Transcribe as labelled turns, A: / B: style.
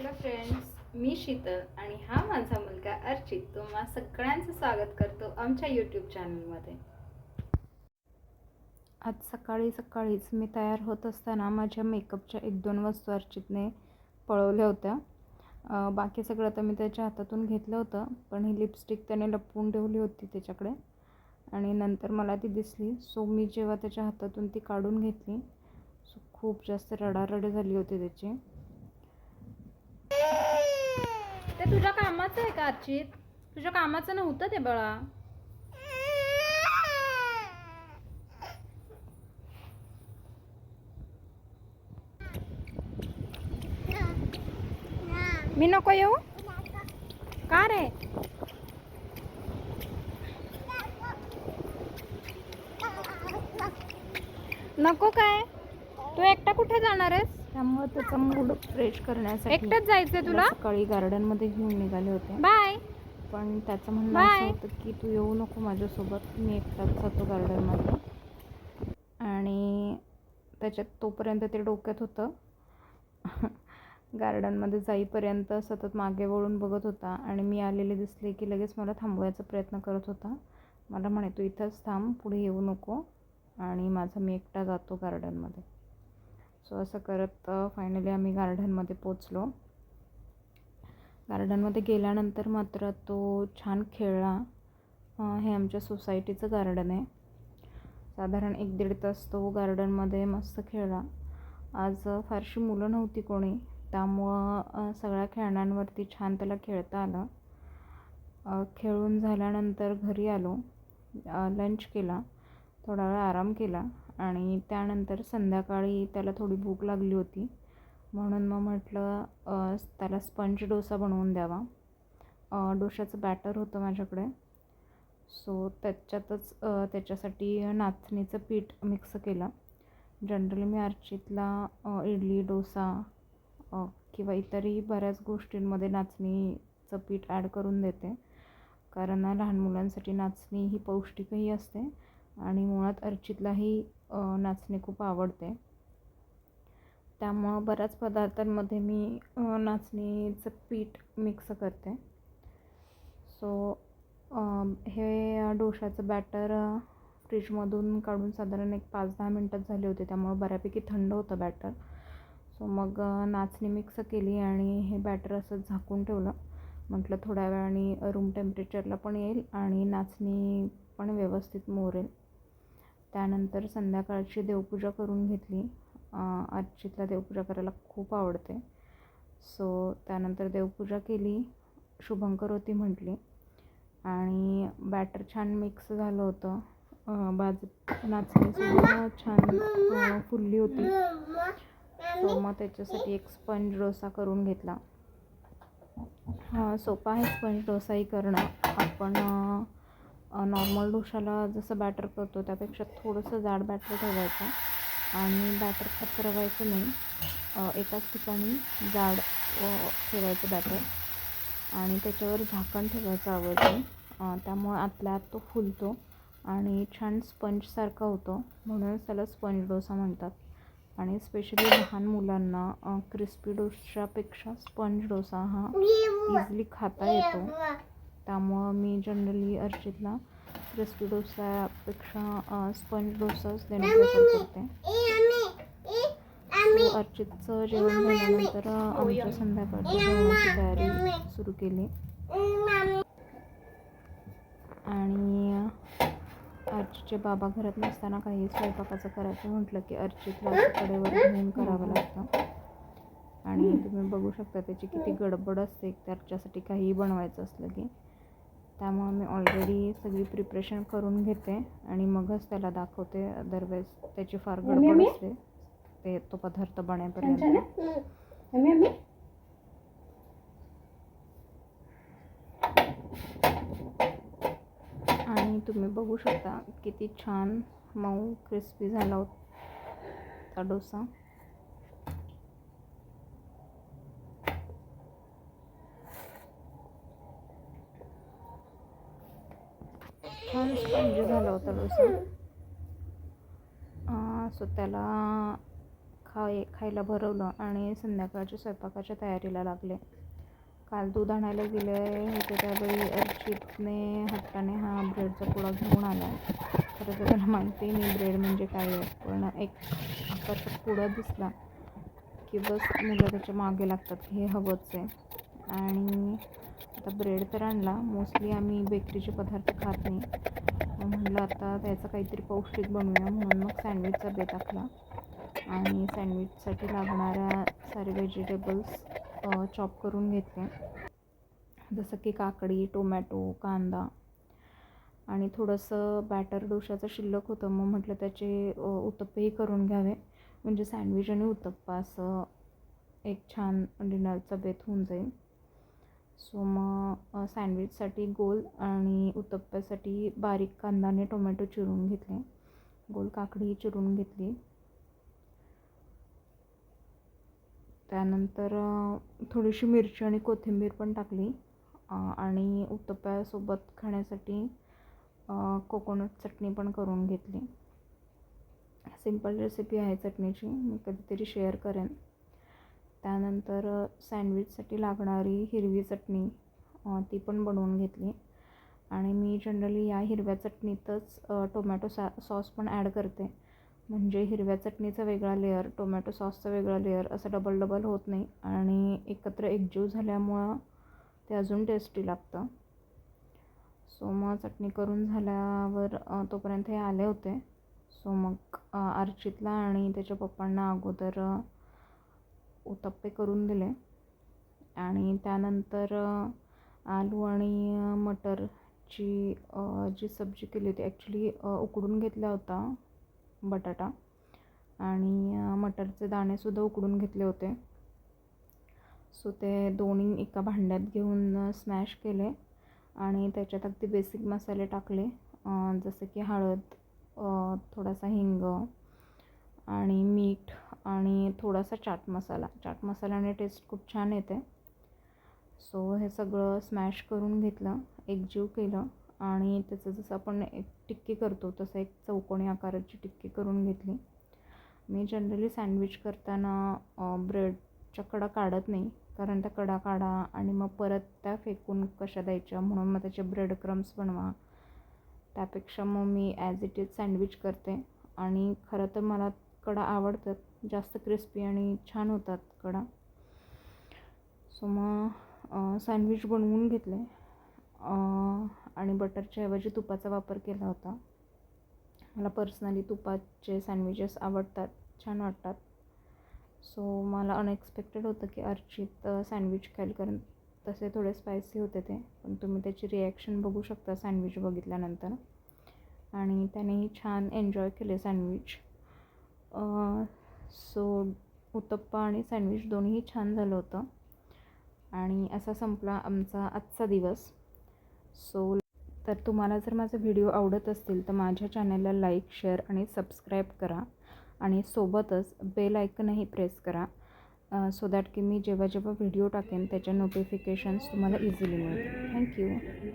A: Hello friends मी शीतल आणि हा माझा मुलगा अर्चित. तुम्हा सगळ्यांचं स्वागत करतो आमच्या यूट्यूब चॅनलमध्ये आज सकाळी सकाळीच मी तयार होत असताना माझ्या मेकअपच्या एक दोन वस्तू अर्चितने पळवल्या होत्या. बाकी सगळं तर मी त्याच्या हातातून घेतलं होतं पण ही लिपस्टिक त्याने लपवून ठेवली होती त्याच्याकडे. आणि नंतर मला ती दिसली सो मी जेव्हा त्याच्या हातातून ती काढून घेतली सो खूप जास्त रडारड झाली होती त्याची ते तुझ्या कामाचं आहे का अर्चित? तुझ्या कामाचं नव्हतं ते बळा. मी नको येऊ. का रे? नको काय? तू एकटा कुठे जाणार आहेस? त्यामुळे त्याचा मूड फ्रेश करण्यासाठी एकटाच जायचंय तुला सकाळी गार्डनमध्ये घेऊन निघाले होते. बाय. पण त्याचं म्हणणं असं होतं की तू येऊ नको माझ्यासोबत मी एकटाच जातो गार्डनमध्ये आणि त्याच्यात तोपर्यंत ते डोक्यात होतं. गार्डनमध्ये जाईपर्यंत सतत मागे वळून बघत होता आणि मी आलेले दिसले की लगेच मला थांबवायचा प्रयत्न करत होता. मला म्हणे तू इथंच थांब पुढे येऊ नको. आणि माझा मी एकटा जातो गार्डनमध्ये सो असं करत फायनली आम्ही गार्डनमध्ये पोचलो. गार्डनमध्ये गेल्यानंतर मात्र तो छान खेळला. हे आमच्या सोसायटीचं गार्डन आहे. साधारण एक दीड तास तो गार्डनमध्ये मस्त खेळला. आज फारशी मुलं नव्हती कोणी. त्यामुळं सगळ्या खेळण्यांवरती छान त्याला खेळता आलं. खेळून झाल्यानंतर घरी आलो. लंच केला. थोडा वेळ आराम केला. आणि त्यानंतर संध्याकाळी त्याला थोडी भूक लागली होती. म्हणून मग म्हटलं त्याला स्पंज डोसा बनवून द्यावा. डोशाचं बॅटर होतं माझ्याकडे. सो त्याच्यातच त्याच्यासाठी नाचणीचं पीठ मिक्स केलं. जनरली मी अर्चितला इडली डोसा किंवा इतरही बऱ्याच गोष्टींमध्ये नाचणीचं पीठ ॲड करून देते. कारण लहान मुलांसाठी नाचणी ही पौष्टिकही असते आणि मुळात अर्चितलाही नाचणी खूप आवडते. त्यामुळं बऱ्याच पदार्थांमध्ये मी नाचणीचं पीठ मिक्स करते. सो हे डोशाचं बॅटर फ्रीजमधून काढून साधारण एक पाच दहा मिनटात झाले होते त्यामुळं बऱ्यापैकी थंड होतं बॅटर. सो मग नाचणी मिक्स केली आणि हे बॅटर असं झाकून ठेवलं. म्हटलं थोड्या वेळाने रूम टेम्परेचरला पण येईल आणि नाचणी पण व्यवस्थित मोरेल. त्यानंतर संध्याकाळची देवपूजा करून घेतली. अर्चितला देवपूजा करायला खूप आवडते. सो त्यानंतर देवपूजा केली शुभंकर होती म्हटली. आणि बॅटर छान मिक्स झालं होतं. बाज नाचणीसुद्धा छान फुलली होती. सो मग त्याच्यासाठी एक स्पंज डोसा करून घेतला. सोपा आहे स्पंज डोसाही करणं. आपण नॉर्मल डोशाला जसं बॅटर करतो त्यापेक्षा थोडंसं जाड बॅटर ठेवायचं. आणि बॅटर पसरवायचं नाही. एकाच ठिकाणी जाड ठेवायचं बॅटर आणि त्याच्यावर झाकण ठेवायचं अ, त्यामुळे आतल्या आत तो फुलतो आणि छान स्पंजसारखा होतो. म्हणूनच त्याला स्पंज डोसा म्हणतात. आणि स्पेशली लहान मुलांना क्रिस्पी डोशापेक्षा स्पंज डोसा हा इझिली खाता येतो. त्यामुळं मी जनरली अर्चितला क्रिस्पी डोसापेक्षा स्पंज डोसाच देणं प्रेफर करते. So, अर्चितचं जेवण झाल्यानंतर अ, आमच्या संध्याकाळच्या जेवणाची तयारी सुरू केली. आणि अर्चितचे बाबा घरात नसताना काही स्वयंपाकाचं करायचं म्हटलं की अर्चितला कडेवर घेऊन करावं लागतं. आणि तुम्ही बघू शकता त्याची किती गडबड असते त्याच्यासाठी काहीही बनवायचं असलं की. त्यामुळं मी ऑलरेडी सगळी प्रिपरेशन करून घेते आणि मगच त्याला दाखवते. अदरवाईज त्याची फार गडबड असते. ते तो पदार्थ बनेपर्यंत आणि तुम्ही बघू शकता किती छान मऊ क्रिस्पी झाला होता डोसा. छान स्पंज म्हणजे झाला होता डोसा. सो त्याला खाय खायला भरवलं आणि संध्याकाळच्या स्वयंपाकाच्या तयारीला लागले. काल दूध आणायला गेले होते त्यावेळी अर्चितने हट्टाने हा ब्रेडचा पुडा घेऊन आला. खरं तर त्याला माहिती नाही ब्रेड म्हणजे काय आहे पण एक आकाशात पुडा दिसला की बस मुलं त्याच्यामागे लागतात हे हवंच आहे. आणि आता ब्रेड तर आणला. मोस्टली आम्ही बेकरीचे पदार्थ खात नाही. म्हटलं आता त्याचं काहीतरी पौष्टिक बनवूया म्हणून मग सँडविचचा बेत आखला आणि सँडविचसाठी लागणाऱ्या सारे व्हेजिटेबल्स चॉप करून घेतले. जसं की काकडी टोमॅटो कांदा. आणि थोडंसं बॅटर डोशाचं शिल्लक होतं. मग म्हटलं त्याचे उत्तप्पेही करून घ्यावे. म्हणजे सँडविच आणि उत्तप्पा असं एक छान डिनरचा बेत होऊन जाईल. सो मग सँडविचसाठी गोल आणि उत्तप्प्यासाठी बारीक कांदा आणि टोमॅटो चिरून घेतले. गोल काकडी चिरून घेतली. त्यानंतर थोडीशी मिरची आणि कोथिंबीर पण टाकली. आणि उत्तप्प्यासोबत खाण्यासाठी कोकोनट चटणी पण करून घेतली. सिंपल रेसिपी आहे चटणीची. मी कधीतरी शेअर करेन. त्यानंतर सँडविचसाठी लागणारी हिरवी चटणी ती पण बनवून घेतली. आणि मी जनरली या हिरव्या चटणीतच टोमॅटो सा सॉस पण ॲड करते. म्हणजे हिरव्या चटणीचा वेगळा लेअर टोमॅटो सॉसचा वेगळा लेअर असं डबल डबल होत नाही. आणि एकत्र एकजीव झाल्यामुळं ते अजून टेस्टी लागतं. सो मग चटणी करून झाल्यावर तोपर्यंत हे आले होते. सो मग अर्चितला आणि त्याच्या पप्पांना अगोदर उत्तप्पे करून दिले. आणि त्यानंतर आलू आणि मटरची जी सब्जी केली होती ॲक्च्युली उकडून घेतला होता बटाटा. आणि मटरचे दाणेसुद्धा उकडून घेतले होते. सो ते दोन्ही एका भांड्यात घेऊन स्मॅश केले. आणि त्याच्यात अगदी बेसिक मसाले टाकले. जसे की हळद थोडासा हिंग आणि मीठ आणि थोडासा चाट मसाला. चाट मसाल्याने टेस्ट खूप छान येते. सो हे सगळं स्मॅश करून घेतलं एकजीव केलं आणि त्याचं जसं आपण एक टिक्की करतो तसं एक चौकोनी आकाराची टिक्की करून घेतली. मी जनरली सँडविच करताना ब्रेडच्या कडा काढत नाही कारण त्या कडा काढा आणि मग परत त्या फेकून कशा द्यायच्या म्हणून मग त्याचे ब्रेड क्रम्स बनवा. त्यापेक्षा मग मी ॲज इट इज सँडविच करते. आणि खरं तर मला कडा आवडतात जास्त क्रिस्पी आणि छान होतात कडा. सो मग सँडविच बनवून घेतले. आणि बटरच्या ऐवजी तुपाचा वापर केला होता. मला पर्सनली तुपाचे सँडविचेस आवडतात छान वाटतात. सो मला अनएक्सपेक्टेड होतं की अर्चित सँडविच खाईल कारण तसे थोडे स्पायसी होते ते. पण तुम्ही त्याची रिॲक्शन बघू शकता सँडविच बघितल्यानंतर. आणि त्यानेही छान एन्जॉय केले सँडविच सो उत्तप्पा आणि सँडविच दोन्हीही छान झालं होतं. आणि असा संपला आमचा आजचा दिवस. सो तर तुम्हाला जर माझे व्हिडिओ आवडत असतील तर माझ्या चॅनलला लाईक शेअर आणि सबस्क्राईब करा. आणि सोबतच बेल आयकनही प्रेस करा सो दॅट की मी जेव्हा जेव्हा व्हिडिओ टाकेन त्याच्या नोटिफिकेशन्स तुम्हाला इझिली मिळतील. थँक्यू